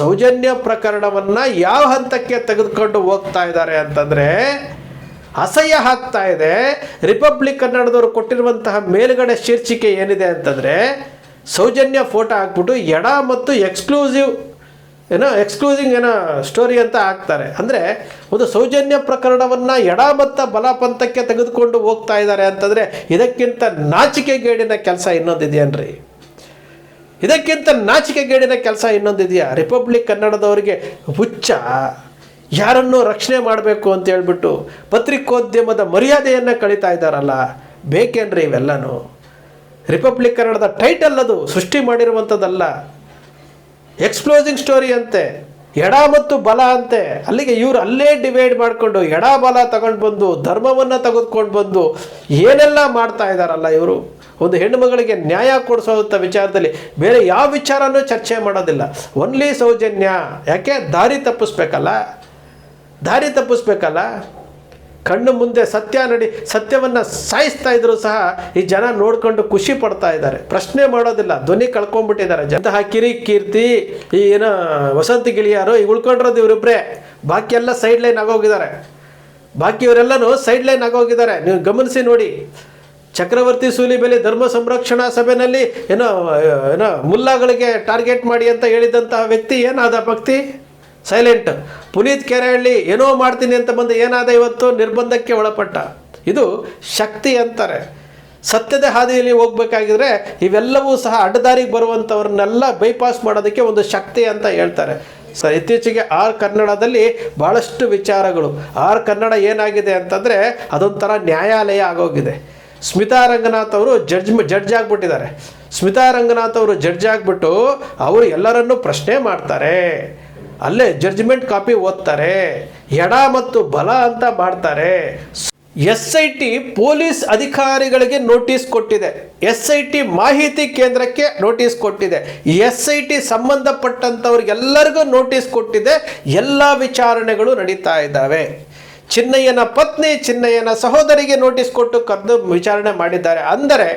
ಸೌಜನ್ಯ ಪ್ರಕರಣವನ್ನ ಯಾವ ಹಂತಕ್ಕೆ ತೆಗೆದುಕೊಂಡು ಹೋಗ್ತಾ ಇದ್ದಾರೆ ಅಂತಂದ್ರೆ ಅಸಹ್ಯ ಆಗ್ತಾ ಇದೆ. ರಿಪಬ್ಲಿಕ್ ಕನ್ನಡದವರು ಕೊಟ್ಟಿರುವಂತಹ ಮೇಲುಗಡೆ ಶೀರ್ಷಿಕೆ ಏನಿದೆ ಅಂತಂದ್ರೆ ಸೌಜನ್ಯ ಫೋಟೋ ಹಾಕ್ಬಿಟ್ಟು ಎಡ ಮತ್ತು ಎಕ್ಸ್ಕ್ಲೂಸಿವ್ ಏನೋ ಎಕ್ಸ್ಕ್ಲೂಸಿಂಗ್ ಏನೋ ಸ್ಟೋರಿ ಅಂತ ಹಾಕ್ತಾರೆ. ಅಂದರೆ ಒಂದು ಸೌಜನ್ಯ ಪ್ರಕರಣವನ್ನು ಎಡ ಮತ್ತು ಬಲ ಪಂಥಕ್ಕೆ ತೆಗೆದುಕೊಂಡು ಹೋಗ್ತಾ ಇದ್ದಾರೆ ಅಂತಂದರೆ ಇದಕ್ಕಿಂತ ನಾಚಿಕೆಗೇಡಿನ ಕೆಲಸ ಇನ್ನೊಂದಿದೆಯೇನ್ರಿ? ಇದಕ್ಕಿಂತ ನಾಚಿಕೆಗೇಡಿನ ಕೆಲಸ ಇನ್ನೊಂದಿದೆಯಾ ರಿಪಬ್ಲಿಕ್ ಕನ್ನಡದವರಿಗೆ ಹುಚ್ಚ. ಯಾರನ್ನು ರಕ್ಷಣೆ ಮಾಡಬೇಕು ಅಂತ ಹೇಳ್ಬಿಟ್ಟು ಪತ್ರಿಕೋದ್ಯಮದ ಮರ್ಯಾದೆಯನ್ನು ಕಳೀತಾ ಇದ್ದಾರಲ್ಲ, ಬೇಕೇನ್ರಿ ಇವೆಲ್ಲನೂ? ರಿಪಬ್ಲಿಕ್ ಕನ್ನಡದ ಟೈಟಲ್ ಅದು ಸೃಷ್ಟಿ ಮಾಡಿರುವಂಥದ್ದಲ್ಲ. ಎಕ್ಸ್ಪ್ಲೋಸಿಂಗ್ ಸ್ಟೋರಿ ಅಂತೆ. ಎಡ ಮತ್ತು ಬಲ ಅಂತೆ. ಅಲ್ಲಿಗೆ ಇವರು ಅಲ್ಲೇ ಡಿವೈಡ್ ಮಾಡಿಕೊಂಡು ಎಡ ಬಲ ತಗೊಂಡು ಬಂದು, ಧರ್ಮವನ್ನು ತೆಗೆದುಕೊಂಡು ಬಂದು ಏನೆಲ್ಲ ಮಾಡ್ತಾ ಇದ್ದಾರಲ್ಲ ಇವರು? ಒಂದು ಹೆಣ್ಣುಮಗಳಿಗೆ ನ್ಯಾಯ ಕೊಡಿಸೋಂಥ ವಿಚಾರದಲ್ಲಿ ಬೇರೆ ಯಾವ ವಿಚಾರನೂ ಚರ್ಚೆ ಮಾಡೋದಿಲ್ಲ. ಒನ್ಲಿ ಸೌಜನ್ಯ. ಯಾಕೆ? ದಾರಿ ತಪ್ಪಿಸ್ಬೇಕಲ್ಲ. ದಾರಿ ತಪ್ಪಿಸ್ಬೇಕಲ್ಲ. ಕಣ್ಣು ಮುಂದೆ ಸತ್ಯ ನಡಿ, ಸತ್ಯವನ್ನು ಸಾಯಿಸ್ತಾ ಇದ್ರು ಸಹ ಈ ಜನ ನೋಡ್ಕೊಂಡು ಖುಷಿ ಪಡ್ತಾ ಇದ್ದಾರೆ. ಪ್ರಶ್ನೆ ಮಾಡೋದಿಲ್ಲ, ಧ್ವನಿ ಕಳ್ಕೊಂಡ್ಬಿಟ್ಟಿದ್ದಾರೆ. ಜನತಃ ಕಿರಿ ಕೀರ್ತಿ, ಈ ಏನೋ ವಸಂತ ಗಿಳಿಯಾರು ಈಗ ಉಳ್ಕೊಂಡಿರೋದು ಇವರಿಬ್ಬರೇ ಬಾಕಿ ಎಲ್ಲ ಸೈಡ್ ಲೈನ್ ಆಗೋಗಿದ್ದಾರೆ. ಬಾಕಿ ಇವರೆಲ್ಲರೂ ಸೈಡ್ ಲೈನ್ ಆಗೋಗಿದ್ದಾರೆ. ನೀವು ಗಮನಿಸಿ ನೋಡಿ. ಚಕ್ರವರ್ತಿ ಸೂಲಿಬೆಲೆ ಧರ್ಮ ಸಂರಕ್ಷಣಾ ಸಭೆಯಲ್ಲಿ ಏನೋ ಏನೋ ಮುಲ್ಲಾಗಳಿಗೆ ಟಾರ್ಗೆಟ್ ಮಾಡಿ ಅಂತ ಹೇಳಿದಂತಹ ವ್ಯಕ್ತಿ ಏನಾದ ಭಕ್ತಿ? ಸೈಲೆಂಟ್ ಪುನೀತ್ ಕೆರೆಹಳ್ಳಿ ಏನೋ ಮಾಡ್ತೀನಿ ಅಂತ ಬಂದು ಏನಾದ ಇವತ್ತು ನಿರ್ಬಂಧಕ್ಕೆ ಒಳಪಟ್ಟ. ಇದು ಶಕ್ತಿ ಅಂತಾರೆ. ಸತ್ಯದ ಹಾದಿಯಲ್ಲಿ ಹೋಗ್ಬೇಕಾಗಿದ್ರೆ ಇವೆಲ್ಲವೂ ಸಹ ಅಡ್ಡದಾರಿಗೆ ಬರುವಂಥವ್ರನ್ನೆಲ್ಲ ಬೈಪಾಸ್ ಮಾಡೋದಕ್ಕೆ ಒಂದು ಶಕ್ತಿ ಅಂತ ಹೇಳ್ತಾರೆ. ಸರ್ ಇತ್ತೀಚೆಗೆ ಆರ್ ಕನ್ನಡದಲ್ಲಿ ಭಾಳಷ್ಟು ವಿಚಾರಗಳು. ಆರ್ ಕನ್ನಡ ಏನಾಗಿದೆ ಅಂತಂದರೆ ಅದೊಂಥರ ನ್ಯಾಯಾಲಯ ಆಗೋಗಿದೆ. ಸ್ಮಿತಾ ರಂಗನಾಥ್ ಅವರು ಜಡ್ಜ್ ಜಡ್ಜ್ ಆಗಿಬಿಟ್ಟಿದ್ದಾರೆ. ಸ್ಮಿತಾ ರಂಗನಾಥ್ ಅವರು ಜಡ್ಜ್ ಆಗಿಬಿಟ್ಟು ಅವರು ಎಲ್ಲರನ್ನೂ ಪ್ರಶ್ನೆ ಮಾಡ್ತಾರೆ. ಅಲ್ಲೇ ಜಡ್ಜ್ಮೆಂಟ್ ಕಾಪಿ ಓದ್ತಾರೆ, ಎಡ ಮತ್ತು ಬಲ ಅಂತ ಮಾಡ್ತಾರೆ. ಎಸ್ ಐ ಟಿ ಪೊಲೀಸ್ ಅಧಿಕಾರಿಗಳಿಗೆ ನೋಟಿಸ್ ಕೊಟ್ಟಿದೆ. ಎಸ್ ಐ ಟಿ ಮಾಹಿತಿ ಕೇಂದ್ರಕ್ಕೆ ನೋಟಿಸ್ ಕೊಟ್ಟಿದೆ. ಎಸ್ ಐ ಟಿ ಸಂಬಂಧಪಟ್ಟಂಥವ್ರಿಗೆಲ್ಲರಿಗೂ ನೋಟಿಸ್ ಕೊಟ್ಟಿದೆ. ಎಲ್ಲ ವಿಚಾರಣೆಗಳು ನಡೀತಾ ಇದ್ದಾವೆ. ಚಿನ್ನಯ್ಯನ ಪತ್ನಿ ಚಿನ್ನಯ್ಯನ ಸಹೋದರಿಗೆ ನೋಟಿಸ್ ಕೊಟ್ಟು ಕರೆದು ವಿಚಾರಣೆ ಮಾಡಿದ್ದಾರೆ. ಅಂದರೆ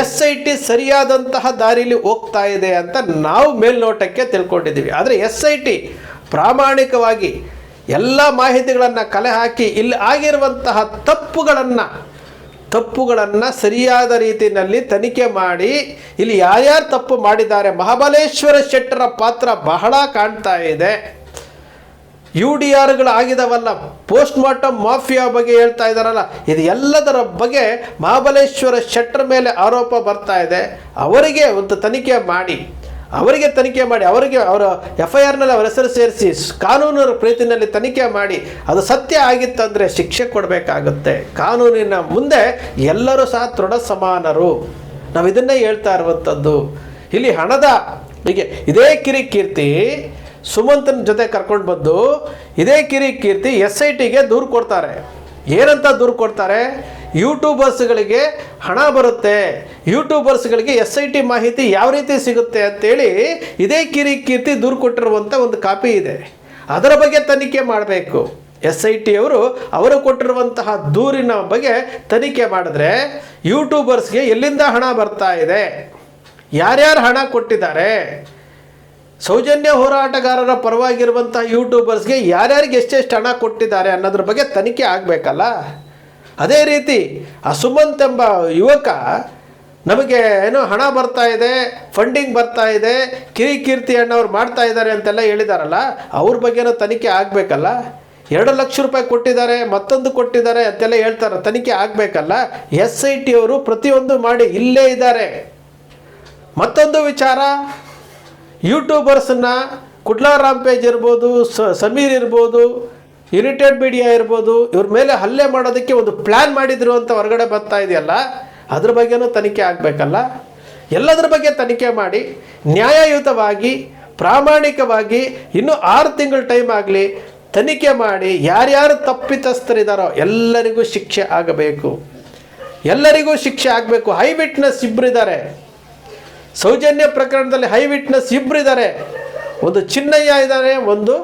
ಎಸ್ ಐ ಟಿ ಸರಿಯಾದಂತಹ ದಾರಿಲಿ ಹೋಗ್ತಾ ಇದೆ ಅಂತ ನಾವು ಮೇಲ್ನೋಟಕ್ಕೆ ತಿಳ್ಕೊಂಡಿದ್ದೀವಿ. ಆದರೆ ಎಸ್ ಐ ಟಿ ಪ್ರಾಮಾಣಿಕವಾಗಿ ಎಲ್ಲ ಮಾಹಿತಿಗಳನ್ನು ಕಲೆ ಹಾಕಿ ಇಲ್ಲಿ ಆಗಿರುವಂತಹ ತಪ್ಪುಗಳನ್ನು ತಪ್ಪುಗಳನ್ನು ಸರಿಯಾದ ರೀತಿಯಲ್ಲಿ ತನಿಖೆ ಮಾಡಿ ಇಲ್ಲಿ ಯಾರ್ಯಾರು ತಪ್ಪು ಮಾಡಿದ್ದಾರೆ, ಮಹಾಬಲೇಶ್ವರ ಶೆಟ್ಟರ ಪಾತ್ರ ಬಹಳ ಕಾಣ್ತಾ ಇದೆ. ಯು ಡಿ ಆರ್ಗಳು ಆಗಿದವಲ್ಲ ಪೋಸ್ಟ್ ಮಾರ್ಟಮ್ ಮಾಫಿಯಾ ಬಗ್ಗೆ ಹೇಳ್ತಾ ಇದ್ದಾರಲ್ಲ ಇದು ಎಲ್ಲದರ ಬಗ್ಗೆ ಮಹಾಬಲೇಶ್ವರ ಶೆಟ್ಟರ್ ಮೇಲೆ ಆರೋಪ ಬರ್ತಾ ಇದೆ. ಅವರಿಗೆ ಒಂದು ತನಿಖೆ ಮಾಡಿ, ಅವರಿಗೆ ತನಿಖೆ ಮಾಡಿ, ಅವರಿಗೆ ಅವರ ಎಫ್ ಐ ಆರ್ನಲ್ಲಿ ಅವರ ಹೆಸರು ಸೇರಿಸಿ ಕಾನೂನು ಪ್ರೀತಿನಲ್ಲಿ ತನಿಖೆ ಮಾಡಿ, ಅದು ಸತ್ಯ ಆಗಿತ್ತಂದರೆ ಶಿಕ್ಷೆ ಕೊಡಬೇಕಾಗುತ್ತೆ. ಕಾನೂನಿನ ಮುಂದೆ ಎಲ್ಲರೂ ಸಹ ದೃಢ ಸಮಾನರು. ನಾವು ಇದನ್ನೇ ಹೇಳ್ತಾ ಇರುವಂಥದ್ದು ಇಲ್ಲಿ ಹಣದ, ಹೀಗೆ ಇದೇ ಕಿರಿಕೀರ್ತಿ ಸುಮಂತನ ಜೊತೆ ಕರ್ಕೊಂಡು ಬಂದು ಇದೇ ಕಿರಿ ಕೀರ್ತಿ ಎಸ್ ಐ ಟಿಗೆ ದೂರು ಕೊಡ್ತಾರೆ. ಏನಂತ ದೂರು ಕೊಡ್ತಾರೆ? ಯೂಟ್ಯೂಬರ್ಸ್ಗಳಿಗೆ ಹಣ ಬರುತ್ತೆ. ಯೂಟ್ಯೂಬರ್ಸ್ಗಳಿಗೆ ಎಸ್ ಐ ಟಿ ಮಾಹಿತಿ ಯಾವ ರೀತಿ ಸಿಗುತ್ತೆ ಅಂತೇಳಿ ಇದೇ ಕಿರಿ ಕೀರ್ತಿ ದೂರು ಕೊಟ್ಟಿರುವಂಥ ಒಂದು ಕಾಪಿ ಇದೆ. ಅದರ ಬಗ್ಗೆ ತನಿಖೆ ಮಾಡಬೇಕು. ಎಸ್ ಐ ಟಿ ಅವರು ಅವರು ಕೊಟ್ಟಿರುವಂತಹ ದೂರಿನ ಬಗ್ಗೆ ತನಿಖೆ ಮಾಡಿದ್ರೆ ಯೂಟ್ಯೂಬರ್ಸ್ಗೆ ಎಲ್ಲಿಂದ ಹಣ ಬರ್ತಾ ಇದೆ? ಯಾರ್ಯಾರು ಹಣ ಕೊಟ್ಟಿದ್ದಾರೆ? ಸೌಜನ್ಯ ಹೋರಾಟಗಾರರ ಪರವಾಗಿರುವಂಥ ಯೂಟ್ಯೂಬರ್ಸ್ಗೆ ಯಾರ್ಯಾರಿಗೆ ಎಷ್ಟೆಷ್ಟು ಹಣ ಕೊಟ್ಟಿದ್ದಾರೆ ಅನ್ನೋದ್ರ ಬಗ್ಗೆ ತನಿಖೆ ಆಗಬೇಕಲ್ಲ? ಅದೇ ರೀತಿ ಆ ಸುಮಂತ್ ಎಂಬ ಯುವಕ ನಮಗೆ ಏನೋ ಹಣ ಬರ್ತಾ ಇದೆ ಫಂಡಿಂಗ್ ಬರ್ತಾ ಇದೆ, ಕಿರಿಕೀರ್ತಿ ಅಣ್ಣವ್ರು ಮಾಡ್ತಾ ಇದ್ದಾರೆ ಅಂತೆಲ್ಲ ಹೇಳಿದಾರಲ್ಲ, ಅವ್ರ ಬಗ್ಗೆನೂ ತನಿಖೆ ಆಗಬೇಕಲ್ಲ? ಎರಡು ಲಕ್ಷ ರೂಪಾಯಿ ಕೊಟ್ಟಿದ್ದಾರೆ, ಮತ್ತೊಂದು ಕೊಟ್ಟಿದ್ದಾರೆ ಅಂತೆಲ್ಲ ಹೇಳ್ತಾರೆ, ತನಿಖೆ ಆಗಬೇಕಲ್ಲ? ಎಸ್ ಐ ಟಿ ಅವರು ಪ್ರತಿಯೊಂದು ಮಾಡಿ ಇಲ್ಲೇ ಇದ್ದಾರೆ. ಮತ್ತೊಂದು ವಿಚಾರ ಯೂಟ್ಯೂಬರ್ಸನ್ನ ಕುಡ್ಲಾ ಪೇಜ್ ಇರ್ಬೋದು ಸಮೀರ್ ಇರ್ಬೋದು ಯುನೈಟೆಡ್ ಮೀಡಿಯಾ ಇರ್ಬೋದು, ಇವ್ರ ಮೇಲೆ ಹಲ್ಲೆ ಮಾಡೋದಕ್ಕೆ ಒಂದು ಪ್ಲ್ಯಾನ್ ಮಾಡಿದ್ರು ಅಂತ ಹೊರಗಡೆ ಬರ್ತಾ ಇದೆಯಲ್ಲ, ಅದ್ರ ಬಗ್ಗೆನೂ ತನಿಖೆ ಆಗಬೇಕಲ್ಲ? ಎಲ್ಲದರ ಬಗ್ಗೆ ತನಿಖೆ ಮಾಡಿ, ನ್ಯಾಯಯುತವಾಗಿ, ಪ್ರಾಮಾಣಿಕವಾಗಿ, ಇನ್ನೂ ಆರು ತಿಂಗಳ ಟೈಮ್ ಆಗಲಿ ತನಿಖೆ ಮಾಡಿ ಯಾರ್ಯಾರು ತಪ್ಪಿತಸ್ಥರಿದ್ದಾರೋ ಎಲ್ಲರಿಗೂ ಶಿಕ್ಷೆ ಆಗಬೇಕು. ಎಲ್ಲರಿಗೂ ಶಿಕ್ಷೆ ಆಗಬೇಕು. ಹೈ ವಿಟ್ನೆಸ್ ಇಬ್ಬರಿದ್ದಾರೆ ಸೌಜನ್ಯ ಪ್ರಕರಣದಲ್ಲಿ ಹೈ ವಿಟ್ನೆಸ್ ಇಬ್ಬರಿದ್ದಾರೆ ಒಂದು ಚಿನ್ನಯ್ಯ ಇದ್ದಾರೆ ಒಂದು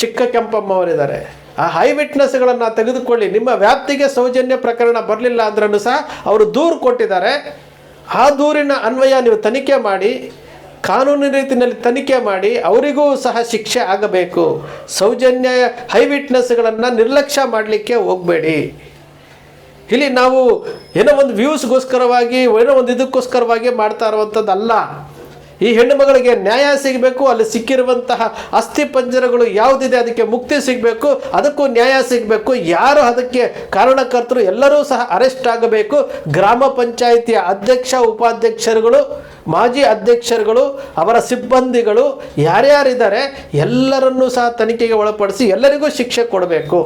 ಚಿಕ್ಕ ಕೆಂಪಮ್ಮ ಅವರಿದ್ದಾರೆ ಆ ಹೈ ವಿಟ್ನೆಸ್ಗಳನ್ನು ತೆಗೆದುಕೊಳ್ಳಿ. ನಿಮ್ಮ ವ್ಯಾಪ್ತಿಗೆ ಸೌಜನ್ಯ ಪ್ರಕರಣ ಬರಲಿಲ್ಲ ಅಂದ್ರೂ ಸಹ ಅವರು ದೂರು ಕೊಟ್ಟಿದ್ದಾರೆ. ಆ ದೂರಿನ ಅನ್ವಯ ನೀವು ತನಿಖೆ ಮಾಡಿ ಕಾನೂನಿನ ರೀತಿಯಲ್ಲಿ ತನಿಖೆ ಮಾಡಿ, ಅವರಿಗೂ ಸಹ ಶಿಕ್ಷೆ ಆಗಬೇಕು. ಸೌಜನ್ಯ ಹೈ ವಿಟ್ನೆಸ್ಗಳನ್ನು ನಿರ್ಲಕ್ಷ್ಯ ಮಾಡಲಿಕ್ಕೆ ಹೋಗಬೇಡಿ. ಇಲ್ಲಿ ನಾವು ಏನೋ ಒಂದು ವ್ಯೂಸ್ಗೋಸ್ಕರವಾಗಿ ಏನೋ ಒಂದು ಇದಕ್ಕೋಸ್ಕರವಾಗಿ ಮಾಡ್ತಾ ಇರುವಂಥದ್ದಲ್ಲ. ಈ ಹೆಣ್ಣು ಮಗಳಿಗೆ ನ್ಯಾಯ ಸಿಗಬೇಕು, ಅಲ್ಲಿ ಸಿಕ್ಕಿರುವಂತಹ ಅಸ್ಥಿ ಪಂಜರಗಳು ಯಾವುದಿದೆ ಅದಕ್ಕೆ ಮುಕ್ತಿ ಸಿಗಬೇಕು, ಅದಕ್ಕೂ ನ್ಯಾಯ ಸಿಗಬೇಕು, ಯಾರು ಅದಕ್ಕೆ ಕಾರಣಕರ್ತರು ಎಲ್ಲರೂ ಸಹ ಅರೆಸ್ಟ್ ಆಗಬೇಕು. ಗ್ರಾಮ ಪಂಚಾಯಿತಿಯ ಅಧ್ಯಕ್ಷ, ಉಪಾಧ್ಯಕ್ಷರುಗಳು, ಮಾಜಿ ಅಧ್ಯಕ್ಷರುಗಳು, ಅವರ ಸಿಬ್ಬಂದಿಗಳು, ಯಾರ್ಯಾರಿದ್ದಾರೆ, ಎಲ್ಲರನ್ನೂ ಸಹ ತನಿಖೆಗೆ ಒಳಪಡಿಸಿ ಎಲ್ಲರಿಗೂ ಶಿಕ್ಷೆ ಕೊಡಬೇಕು.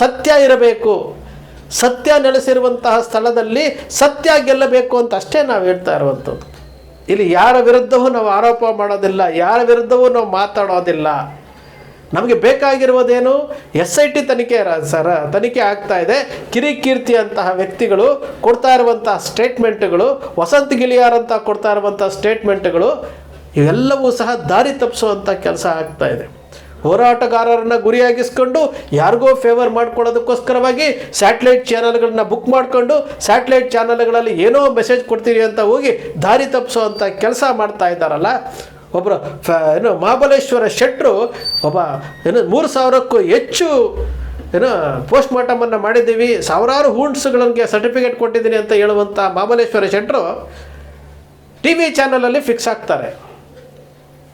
ಸತ್ಯ ಇರಬೇಕು. ಸತ್ಯ ನೆಲೆಸಿರುವಂತಹ ಸ್ಥಳದಲ್ಲಿ ಸತ್ಯ ಗೆಲ್ಲಬೇಕು ಅಂತ ಅಷ್ಟೇ ನಾವು ಹೇಳ್ತಾ ಇರುವಂಥದ್ದು. ಇಲ್ಲಿ ಯಾರ ವಿರುದ್ಧವೂ ನಾವು ಆರೋಪ ಮಾಡೋದಿಲ್ಲ, ಯಾರ ವಿರುದ್ಧವೂ ನಾವು ಮಾತಾಡೋದಿಲ್ಲ. ನಮಗೆ ಬೇಕಾಗಿರುವುದೇನು? ಎಸ್ ಐ ಟಿ ತನಿಖೆ ಸರ, ತನಿಖೆ ಆಗ್ತಾ ಇದೆ. ಕಿರಿಕೀರ್ತಿ ಅಂತಹ ವ್ಯಕ್ತಿಗಳು ಕೊಡ್ತಾ ಇರುವಂತಹ ಸ್ಟೇಟ್ಮೆಂಟ್ಗಳು, ವಸಂತ ಗಿಳಿಯಾರ್ ಅಂತ ಕೊಡ್ತಾ ಇರುವಂಥ ಸ್ಟೇಟ್ಮೆಂಟ್ಗಳು, ಇವೆಲ್ಲವೂ ಸಹ ದಾರಿ ತಪ್ಪಿಸುವಂಥ ಕೆಲಸ ಆಗ್ತಾ ಇದೆ. ಹೋರಾಟಗಾರರನ್ನ ಗುರಿಯಾಗಿಸ್ಕೊಂಡು ಯಾರಿಗೋ ಫೇವರ್ ಮಾಡ್ಕೊಳ್ಳೋದಕ್ಕೋಸ್ಕರವಾಗಿ ಸ್ಯಾಟಲೈಟ್ ಚಾನಲ್ಗಳನ್ನ ಬುಕ್ ಮಾಡಿಕೊಂಡು ಸ್ಯಾಟಲೈಟ್ ಚಾನಲ್ಗಳಲ್ಲಿ ಏನೋ ಮೆಸೇಜ್ ಕೊಡ್ತೀರಿ ಅಂತ ಹೋಗಿ ದಾರಿ ಅಂತ ಕೆಲಸ ಮಾಡ್ತಾ ಇದ್ದಾರಲ್ಲ? ಒಬ್ಬರು ಏನು ಮಹಾಬಲೇಶ್ವರ ಶೆಟ್ಟರು ಒಬ್ಬ, ಏನು ಮೂರು ಸಾವಿರಕ್ಕೂ ಹೆಚ್ಚು, ಏನೋ ಪೋಸ್ಟ್ ಮಾರ್ಟಮನ್ನು ಮಾಡಿದ್ದೀವಿ, ಸಾವಿರಾರು ಹೂಂಡ್ಸ್ಗಳಿಗೆ ಸರ್ಟಿಫಿಕೇಟ್ ಕೊಟ್ಟಿದ್ದೀನಿ ಅಂತ ಹೇಳುವಂಥ ಮಹಾಬಲೇಶ್ವರ ಶೆಟ್ಟರು ಟಿ ವಿ ಚಾನಲಲ್ಲಿ ಫಿಕ್ಸ್ ಆಗ್ತಾರೆ.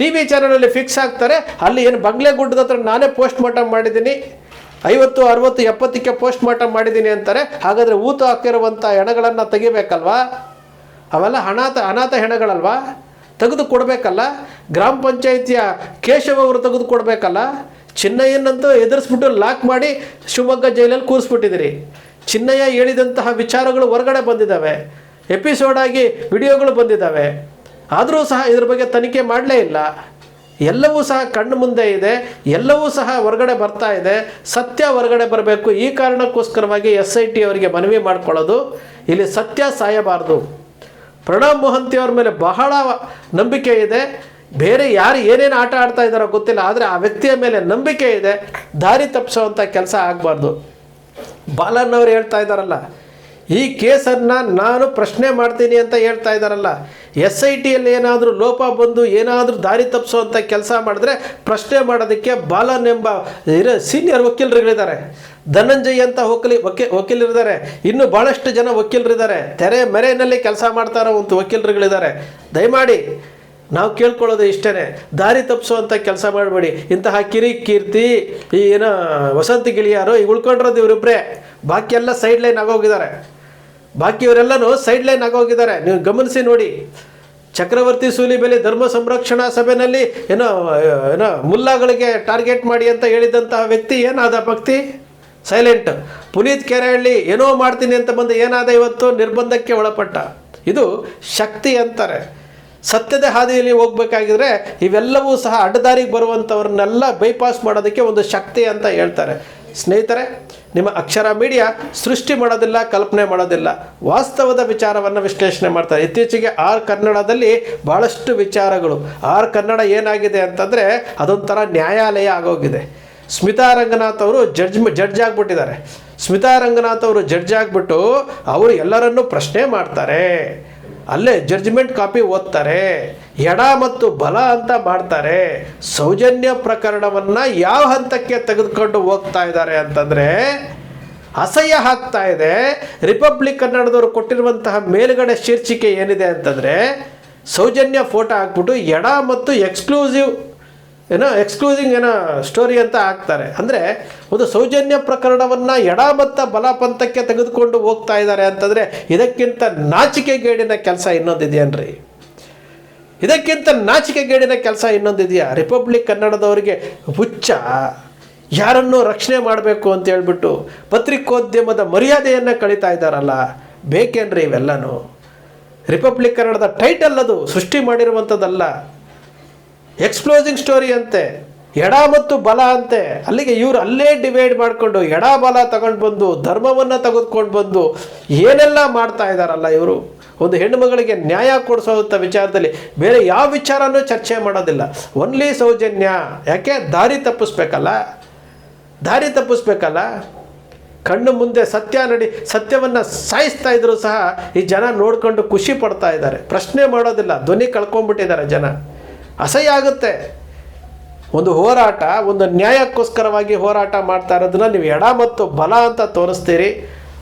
ಟಿ ವಿ ಚಾನಲಲ್ಲಿ ಫಿಕ್ಸ್ ಆಗ್ತಾರೆ. ಅಲ್ಲಿ ಏನು ಬಂಗ್ಲೆ ಗುಡ್ಡದ ಹತ್ರ ನಾನೇ ಪೋಸ್ಟ್ ಮಾರ್ಟಮ್ ಮಾಡಿದ್ದೀನಿ. ಐವತ್ತು, ಅರವತ್ತು, ಎಪ್ಪತ್ತಕ್ಕೆ ಪೋಸ್ಟ್ ಮಾರ್ಟಮ್ ಮಾಡಿದ್ದೀನಿ ಅಂತಾರೆ. ಹಾಗಾದರೆ ಊತ ಹಾಕಿರುವಂಥ ಹೆಣಗಳನ್ನು ತೆಗಿಬೇಕಲ್ವಾ? ಅವೆಲ್ಲ ಅನಾಥ ಅನಾಥ ಹೆಣಗಳಲ್ವಾ? ತೆಗೆದು ಕೊಡಬೇಕಲ್ಲ? ಗ್ರಾಮ ಪಂಚಾಯಿತಿಯ ಕೇಶವ ಅವರು ತೆಗೆದು ಕೊಡಬೇಕಲ್ಲ? ಚಿನ್ನಯ್ಯನಂತೂ ಎದುರಿಸ್ಬಿಟ್ಟು ಲಾಕ್ ಮಾಡಿ ಶಿವಮೊಗ್ಗ ಜೈಲಲ್ಲಿ ಕೂರಿಸ್ಬಿಟ್ಟಿದ್ದೀರಿ. ಚಿನ್ನಯ್ಯ ಹೇಳಿದಂತಹ ವಿಚಾರಗಳು ಹೊರಗಡೆ ಬಂದಿದ್ದಾವೆ. ಎಪಿಸೋಡಾಗಿ ವಿಡಿಯೋಗಳು ಬಂದಿದ್ದಾವೆ. ಆದರೂ ಸಹ ಇದ್ರ ಬಗ್ಗೆ ತನಿಖೆ ಮಾಡಲೇ ಇಲ್ಲ. ಎಲ್ಲವೂ ಸಹ ಕಣ್ಣು ಮುಂದೆ ಇದೆ. ಎಲ್ಲವೂ ಸಹ ಹೊರಗಡೆ ಬರ್ತಾ ಇದೆ. ಸತ್ಯ ಹೊರಗಡೆ ಬರಬೇಕು. ಈ ಕಾರಣಕ್ಕೋಸ್ಕರವಾಗಿ ಎಸ್ ಐ ಟಿ ಅವರಿಗೆ ಮನವಿ ಮಾಡ್ಕೊಳ್ಳೋದು. ಇಲ್ಲಿ ಸತ್ಯ ಸಾಯಬಾರದು. ಪ್ರಣಬ್ ಮೊಹಂತಿ ಅವ್ರ ಮೇಲೆ ಬಹಳ ನಂಬಿಕೆ ಇದೆ. ಬೇರೆ ಯಾರು ಏನೇನು ಆಟ ಆಡ್ತಾ ಇದ್ದಾರೋ ಗೊತ್ತಿಲ್ಲ. ಆದರೆ ಆ ವ್ಯಕ್ತಿಯ ಮೇಲೆ ನಂಬಿಕೆ ಇದೆ. ದಾರಿ ತಪ್ಪಿಸೋವಂಥ ಕೆಲಸ ಆಗಬಾರ್ದು. ಬಾಲನ್ ಅವ್ರು ಹೇಳ್ತಾ ಇದ್ದಾರಲ್ಲ ಈ ಕೇಸನ್ನು ನಾನು ಪ್ರಶ್ನೆ ಮಾಡ್ತೀನಿ ಅಂತ ಹೇಳ್ತಾ ಇದ್ದಾರಲ್ಲ ಎಸ್ ಐ ಟಿಯಲ್ಲಿ ಏನಾದರೂ ಲೋಪ ಬಂದು ಏನಾದರೂ ದಾರಿ ತಪ್ಪಿಸುವಂಥ ಕೆಲಸ ಮಾಡಿದ್ರೆ ಪ್ರಶ್ನೆ ಮಾಡೋದಕ್ಕೆ ಬಾಲನ್ ಎಂಬ ಇರೋ ಸೀನಿಯರ್ ವಕೀಲರುಗಳಿದ್ದಾರೆ. ಧನಂಜಯ್ ಅಂತ ವಕೀಲಿ ವಕೀ ವಕೀಲರಿದ್ದಾರೆ. ಇನ್ನು ಭಾಳಷ್ಟು ಜನ ವಕೀಲರಿದ್ದಾರೆ. ತೆರೆ ಮೆರೆಯಲ್ಲಿ ಕೆಲಸ ಮಾಡ್ತಾ ಇರೋವಂಥ ವಕೀಲರುಗಳಿದ್ದಾರೆ. ದಯಮಾಡಿ, ನಾವು ಕೇಳ್ಕೊಳ್ಳೋದು ಇಷ್ಟೇ ದಾರಿ ತಪ್ಪಿಸುವಂಥ ಕೆಲಸ ಮಾಡಬೇಡಿ. ಇಂತಹ ಕಿರಿ ಕೀರ್ತಿ, ಈ ಏನೋ ವಸಂತ ಗಿಳಿಯಾರು ಈಗ ಉಳ್ಕೊಂಡಿರೋದು ಇವರಿಬ್ಬರೇ ಬಾಕಿ ಎಲ್ಲ ಸೈಡ್ ಲೈನ್ ಆಗೋಗಿದ್ದಾರೆ. ಬಾಕಿ ಇವರೆಲ್ಲರೂ ಸೈಡ್ ಲೈನ್ ಆಗೋಗಿದ್ದಾರೆ ನೀವು ಗಮನಿಸಿ ನೋಡಿ. ಚಕ್ರವರ್ತಿ ಸೂಲಿಬೆಲೆ ಧರ್ಮ ಸಂರಕ್ಷಣಾ ಸಭೆಯಲ್ಲಿ ಏನೋ ಏನೋ ಮುಲ್ಲಾಗಳಿಗೆ ಟಾರ್ಗೆಟ್ ಮಾಡಿ ಅಂತ ಹೇಳಿದಂತಹ ವ್ಯಕ್ತಿ ಏನಾದ ಭಕ್ತಿ? ಸೈಲೆಂಟ್ ಪುನೀತ್ ಕೆರೆಹಳ್ಳಿ ಏನೋ ಮಾಡ್ತೀನಿ ಅಂತ ಬಂದು ಏನಾದ ಇವತ್ತು? ನಿರ್ಬಂಧಕ್ಕೆ ಒಳಪಟ್ಟ. ಇದು ಶಕ್ತಿ ಅಂತಾರೆ. ಸತ್ಯದ ಹಾದಿಯಲ್ಲಿ ಹೋಗ್ಬೇಕಾಗಿದ್ರೆ ಇವೆಲ್ಲವೂ ಸಹ ಅಡ್ಡದಾರಿಗೆ ಬರುವಂಥವ್ರನ್ನೆಲ್ಲ ಬೈಪಾಸ್ ಮಾಡೋದಕ್ಕೆ ಒಂದು ಶಕ್ತಿ ಅಂತ ಹೇಳ್ತಾರೆ. ಸ್ನೇಹಿತರೆ, ನಿಮ್ಮ ಅಕ್ಷರ ಮೀಡಿಯಾ ಸೃಷ್ಟಿ ಮಾಡೋದಿಲ್ಲ, ಕಲ್ಪನೆ ಮಾಡೋದಿಲ್ಲ. ವಾಸ್ತವದ ವಿಚಾರವನ್ನು ವಿಶ್ಲೇಷಣೆ ಮಾಡ್ತಾರೆ. ಇತ್ತೀಚೆಗೆ ಆರ್ ಕನ್ನಡದಲ್ಲಿ ಭಾಳಷ್ಟು ವಿಚಾರಗಳು. ಆರ್ ಕನ್ನಡ ಏನಾಗಿದೆ ಅಂತಂದರೆ ಅದೊಂಥರ ನ್ಯಾಯಾಲಯ ಆಗೋಗಿದೆ. ಸ್ಮಿತಾ ರಂಗನಾಥ್ ಅವರು ಜಡ್ಜ್ ಜಡ್ಜ್ ಆಗಿಬಿಟ್ಟಿದ್ದಾರೆ. ಸ್ಮಿತಾ ರಂಗನಾಥ್ ಅವರು ಜಡ್ಜ್ ಆಗಿಬಿಟ್ಟು ಅವರು ಎಲ್ಲರನ್ನೂ ಪ್ರಶ್ನೆ ಮಾಡ್ತಾರೆ. ಅಲ್ಲೇ ಜಡ್ಜ್ಮೆಂಟ್ ಕಾಪಿ ಓದ್ತಾರೆ, ಎಡ ಮತ್ತು ಬಲ ಅಂತ ಮಾಡ್ತಾರೆ, ಸೌಜನ್ಯ ಪ್ರಕರಣವನ್ನು ಯಾವ ಹಂತಕ್ಕೆ ತೆಗೆದುಕೊಂಡು ಹೋಗ್ತಾ ಇದ್ದಾರೆ ಅಂತಂದರೆ, ಅಸಹ್ಯ ಆಗ್ತಾ ಇದೆ. ರಿಪಬ್ಲಿಕ್ ಕನ್ನಡದವರು ಕೊಟ್ಟಿರುವಂತಹ ಮೇಲುಗಡೆ ಶೀರ್ಷಿಕೆ ಏನಿದೆ ಅಂತಂದರೆ, ಸೌಜನ್ಯ ಫೋಟೋ ಹಾಕ್ಬಿಟ್ಟು ಎಡ ಮತ್ತು ಎಕ್ಸ್ಕ್ಲೂಸಿವ್ ಏನೋ ಎಕ್ಸ್ಕ್ಲೂಸಿಂಗ್ ಏನೋ ಸ್ಟೋರಿ ಅಂತ ಹಾಕ್ತಾರೆ. ಅಂದರೆ ಒಂದು ಸೌಜನ್ಯ ಪ್ರಕರಣವನ್ನು ಎಡ ಮತ್ತು ಬಲ ಪಂಥಕ್ಕೆ ತೆಗೆದುಕೊಂಡು ಹೋಗ್ತಾ ಇದ್ದಾರೆ ಅಂತಂದರೆ ಇದಕ್ಕಿಂತ ನಾಚಿಕೆಗೇಡಿನ ಕೆಲಸ ಇನ್ನೊಂದಿದೆಯನ್ರಿ? ಇದಕ್ಕಿಂತ ನಾಚಿಕೆಗೇಡಿನ ಕೆಲಸ ಇನ್ನೊಂದಿದೆಯಾ? ರಿಪಬ್ಲಿಕ್ ಕನ್ನಡದವರಿಗೆ ಹುಚ್ಚ, ಯಾರನ್ನು ರಕ್ಷಣೆ ಮಾಡಬೇಕು ಅಂತ ಹೇಳ್ಬಿಟ್ಟು ಪತ್ರಿಕೋದ್ಯಮದ ಮರ್ಯಾದೆಯನ್ನು ಕಳೀತಾ ಇದ್ದಾರಲ್ಲ, ಬೇಕೇನ್ರಿ ಇವೆಲ್ಲನೂ? ರಿಪಬ್ಲಿಕ್ ಕನ್ನಡದ ಟೈಟಲ್ ಅದು ಸೃಷ್ಟಿ ಮಾಡಿರುವಂಥದ್ದಲ್ಲ. ಎಕ್ಸ್ಪ್ಲೋಸಿಂಗ್ ಸ್ಟೋರಿ ಅಂತೆ, ಎಡ ಮತ್ತು ಬಲ ಅಂತೆ. ಅಲ್ಲಿಗೆ ಇವರು ಅಲ್ಲೇ ಡಿವೈಡ್ ಮಾಡಿಕೊಂಡು ಎಡ ಬಲ ತಗೊಂಡು ಬಂದು, ಧರ್ಮವನ್ನು ತೆಗೆದುಕೊಂಡು ಬಂದು, ಏನೆಲ್ಲ ಮಾಡ್ತಾ ಇದ್ದಾರಲ್ಲ ಇವರು? ಒಂದು ಹೆಣ್ಣು ಮಗಳಿಗೆ ನ್ಯಾಯ ಕೊಡಿಸೋಂಥ ವಿಚಾರದಲ್ಲಿ ಬೇರೆ ಯಾವ ವಿಚಾರನೂ ಚರ್ಚೆ ಮಾಡೋದಿಲ್ಲ. ಒನ್ಲಿ ಸೌಜನ್ಯ. ಯಾಕೆ? ದಾರಿ ತಪ್ಪಿಸ್ಬೇಕಲ್ಲ. ದಾರಿ ತಪ್ಪಿಸ್ಬೇಕಲ್ಲ. ಕಣ್ಣು ಮುಂದೆ ಸತ್ಯ ನಡಿ, ಸತ್ಯವನ್ನು ಸಾಯಿಸ್ತಾ ಇದ್ರು ಸಹ ಈ ಜನ ನೋಡ್ಕೊಂಡು ಖುಷಿ ಪಡ್ತಾ ಇದ್ದಾರೆ. ಪ್ರಶ್ನೆ ಮಾಡೋದಿಲ್ಲ. ಧ್ವನಿ ಕಳ್ಕೊಂಡ್ಬಿಟ್ಟಿದ್ದಾರೆ ಜನ. ಅಸಹ್ಯ ಆಗುತ್ತೆ. ಒಂದು ಹೋರಾಟ, ಒಂದು ನ್ಯಾಯಕ್ಕೋಸ್ಕರವಾಗಿ ಹೋರಾಟ ಮಾಡ್ತಾ ಇರೋದನ್ನ ನೀವು ಎಡ ಮತ್ತು ಬಲ ಅಂತ ತೋರಿಸ್ತೀರಿ.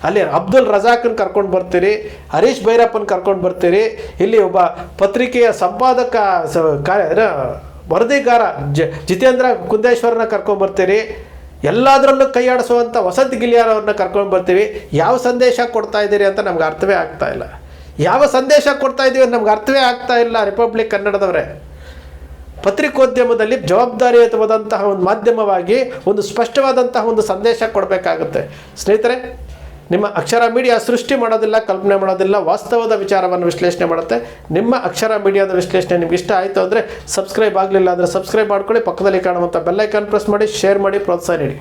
ಅಲ್ಲಿ ಅಬ್ದುಲ್ ರಜಾಕನ್ ಕರ್ಕೊಂಡು ಬರ್ತೀರಿ, ಹರೀಶ್ ಭೈರಪ್ಪನ ಕರ್ಕೊಂಡು ಬರ್ತೀರಿ, ಇಲ್ಲಿ ಒಬ್ಬ ಪತ್ರಿಕೆಯ ಸಂಪಾದಕ ವರದಿಗಾರ ಜ, ಜಿತೇಂದ್ರ ಕುಂದೇಶ್ವರನ ಕರ್ಕೊಂಡು ಬರ್ತೀರಿ. ಎಲ್ಲದರಲ್ಲೂ ಕೈಯಾಡಿಸುವಂಥ ವಸಂತ ಗಿಲಿಯಾರವ್ರನ್ನ ಕರ್ಕೊಂಡು ಬರ್ತೀವಿ. ಯಾವ ಸಂದೇಶ ಕೊಡ್ತಾ ಇದ್ದೀರಿ ಅಂತ ನಮ್ಗೆ ಅರ್ಥವೇ ಆಗ್ತಾ ಇಲ್ಲ. ಯಾವ ಸಂದೇಶ ಕೊಡ್ತಾ ಇದ್ದೀವಿ ನಮ್ಗೆ ಅರ್ಥವೇ ಆಗ್ತಾ ಇಲ್ಲ ರಿಪಬ್ಲಿಕ್ ಕನ್ನಡದವರೇ. ಪತ್ರಿಕೋದ್ಯಮದಲ್ಲಿ ಜವಾಬ್ದಾರಿಯುತವಾದಂತಹ ಒಂದು ಮಾಧ್ಯಮವಾಗಿ ಒಂದು ಸ್ಪಷ್ಟವಾದಂತಹ ಒಂದು ಸಂದೇಶ ಕೊಡಬೇಕಾಗುತ್ತೆ. ಸ್ನೇಹಿತರೆ, ನಿಮ್ಮ ಅಕ್ಷರ ಮೀಡಿಯಾ ಸೃಷ್ಟಿ ಮಾಡೋದಿಲ್ಲ, ಕಲ್ಪನೆ ಮಾಡೋದಿಲ್ಲ, ವಾಸ್ತವದ ವಿಚಾರವನ್ನು ವಿಶ್ಲೇಷಣೆ ಮಾಡುತ್ತೆ. ನಿಮ್ಮ ಅಕ್ಷರ ಮೀಡಿಯಾದ ವಿಶ್ಲೇಷಣೆ ನಿಮ್ಗೆ ಇಷ್ಟ ಆಯಿತು ಅಂದರೆ ಸಬ್ಸ್ಕ್ರೈಬ್ ಆಗಲಿಲ್ಲ ಅಂದರೆ ಸಬ್ಸ್ಕ್ರೈಬ್ ಮಾಡ್ಕೊಳ್ಳಿ. ಪಕ್ಕದಲ್ಲಿ ಕಾಣುವಂಥ ಬೆಲ್ಲೈಕಾನ್ ಪ್ರೆಸ್ ಮಾಡಿ ಶೇರ್ ಮಾಡಿ, ಪ್ರೋತ್ಸಾಹ ನೀಡಿ.